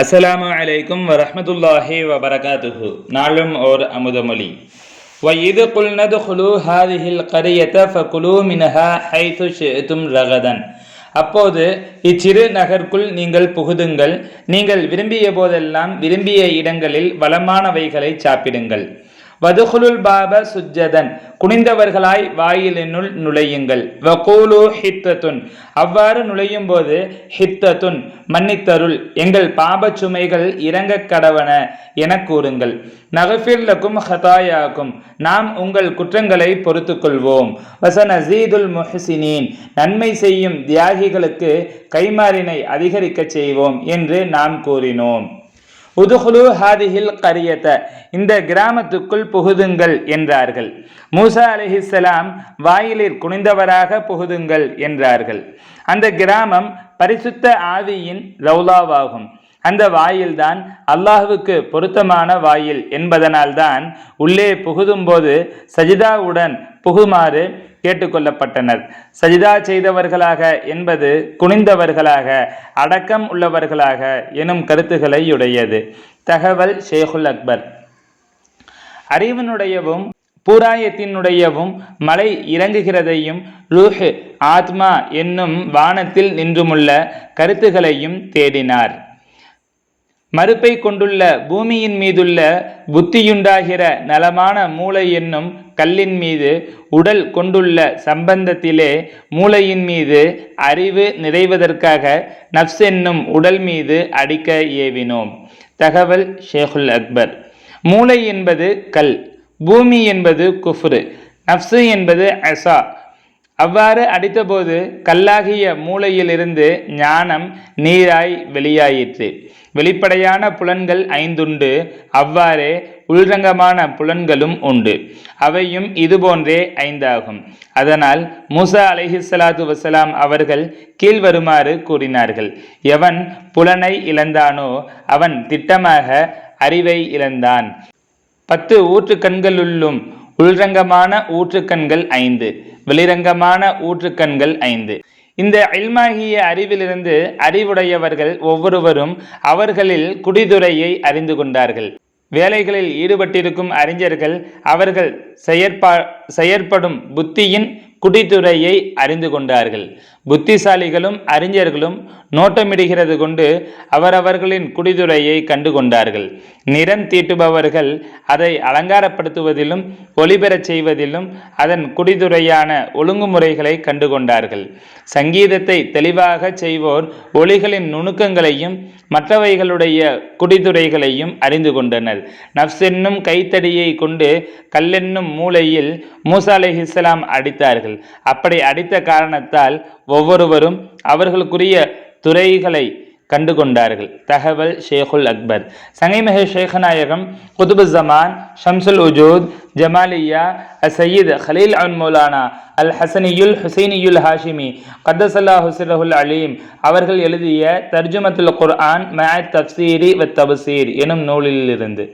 அஸ்ஸலாமு அலைக்கும் வரஹ்மத்துல்லாஹி வபரகாத்துஹு நாளும் ஓர் அமுதமொழி وَإِذْ قُلْنَا ادْخُلُوا هَذِهِ الْقَرْيَةَ فَكُلُوا مِنْهَا حَيْثُ شِئْتُمْ رَغَدًا அப்போது இச்சிறு நகர்க்குள் நீங்கள் புகுதுங்கள் நீங்கள் விரும்பிய போதெல்லாம் விரும்பிய இடங்களில் வளமானவைகளை சாப்பிடுங்கள் வதுகுலுல் பாப சுஜ்ஜதன். குனிந்தவர்களாய் வாயிலினுள் நுழையுங்கள். வகூலு ஹித்தத்துன். அவ்வாறு நுழையும் போது ஹித்தத்துன் மன்னித்தருள். எங்கள் பாப சுமைகள் இறங்க கடவன என கூறுங்கள். நகஃபில்லக்கும் ஹதாயாக்கும். நாம் உங்கள் குற்றங்களை பொறுத்து கொள்வோம் வசன ஜீதுல் முஹசினீன். நன்மை செய்யும் தியாகிகளுக்கு கைமாறினை அதிகரிக்கச் செய்வோம் என்று நாம் கூறினோம். உதுகுலு ஹாதிஹில் கரியத்த இந்த கிராமத்துக்குள் புகுதுங்கள் என்றார்கள். மூசா அலிஹிஸ்லாம் வாயிலில் குனிந்தவராக புகுதுங்கள் என்றார்கள். அந்த கிராமம் பரிசுத்த ஆவியின் ரவுலாவாகும். அந்த வாயில்தான் அல்லாஹுவுக்கு பொருத்தமான வாயில் என்பதனால்தான் உள்ளே புகுதும்போது சஜிதாவுடன் புகுமாறு கேட்டுக்கொள்ளப்பட்டனர். சஜிதா செய்தவர்களாக என்பது குனிந்தவர்களாக அடக்கம் உள்ளவர்களாக எனும் கருத்துக்களை உடையது தகவல் ஷேகுல் அக்பர். அறிவனுடையவும் பூராயத்தினுடையவும் மலை இறங்குகிறதையும் லூஹ் ஆத்மா என்னும் வானத்தில் நின்றுமுள்ள கருத்துகளையும் தேடினார். மறுப்பை கொண்டுள்ள பூமியின் மீதுள்ள புத்தியுண்டாகிற நலமான மூளை என்னும் கல்லின் மீது உடல் கொண்டுள்ள சம்பந்தத்திலே மூளையின் மீது அறிவு நிறைவதற்காக நப்ஸ் என்னும் உடல் மீது அடிக்க ஏவினோம். தகவல் ஷேகுல் அக்பர். மூளை என்பது கல் பூமி என்பது குஃப்ரு நப்சு என்பது அசா. அவ்வாறு அடித்தபோது கல்லாகிய மூளையிலிருந்து ஞானம் நீராய் வெளியாயிற்று. வெளிப்படையான புலன்கள் ஐந்துண்டு. அவ்வாறே உள்ரங்கமான புலன்களும் உண்டு. அவையும் இதுபோன்றே ஐந்தாகும். அதனால் மூசா அலைஹிசலாது வசலாம் அவர்கள் கீழ்வருமாறு கூறினார்கள். எவன் புலனை இழந்தானோ அவன் திட்டமாக அறிவை இழந்தான். பத்து ஊற்றுக்கண்களுள்ளும் உள்ரங்கமான ஊற்றுக்கண்கள் ஐந்து வெளிரங்கமான ஊற்றுக்கண்கள் ஐந்து. இந்த இல்மாகிய அறிவிலிருந்து அறிவுடையவர்கள் ஒவ்வொருவரும் அவர்களில் குடிதுரையை அறிந்து கொண்டார்கள். வேலைகளில் ஈடுபட்டிருக்கும் அறிஞர்கள் அவர்கள் செயற்பா செயற்படும் புத்தியின் குடித்துறையை அறிந்து கொண்டார்கள். புத்திசாலிகளும் அறிஞர்களும் நோட்டமிடுகிறது கொண்டு அவரவர்களின் குடிதுறையை கண்டு கொண்டார்கள் நிறம் தீட்டுபவர்கள் அதை அலங்காரப்படுத்துவதிலும் ஒளிபெறச் செய்வதிலும் அதன் குடிதுறையான ஒழுங்குமுறைகளை கண்டு கொண்டார்கள் சங்கீதத்தை தெளிவாக செய்வோர் ஒளிகளின் நுணுக்கங்களையும் மற்றவைகளுடைய குடிதுறைகளையும் அறிந்து கொண்டனர். நப்ஸ் என்னும் கைத்தடியை கொண்டு கல்லென்னும் மூலையில் மூசா இஸ்லாம் அடித்தார்கள். அப்படி அடித்த காரணத்தால் ஒவ்வொருவரும் அவர்களுக்குரிய துறைகளை கண்டு கொண்டார்கள் தகவல் ஷேகுல் அக்பர். சங்கைமஹே ஷேகநாயகம் குதுபு ஜமான் ஷம்சுல் உஜூத் ஜமாலியா சையீத் ஹலீல் அன் மௌலானா அல் ஹசனியுல் ஹுசைனியுல் ஹாஷிமி கத்தசல்லா ஹுசிரஹுல் அலீம் அவர்கள் எழுதிய தர்ஜுமத்துல் குர்ஆன் மேத் தப்சீரி வ தபசீர் எனும் நூலிலிருந்து.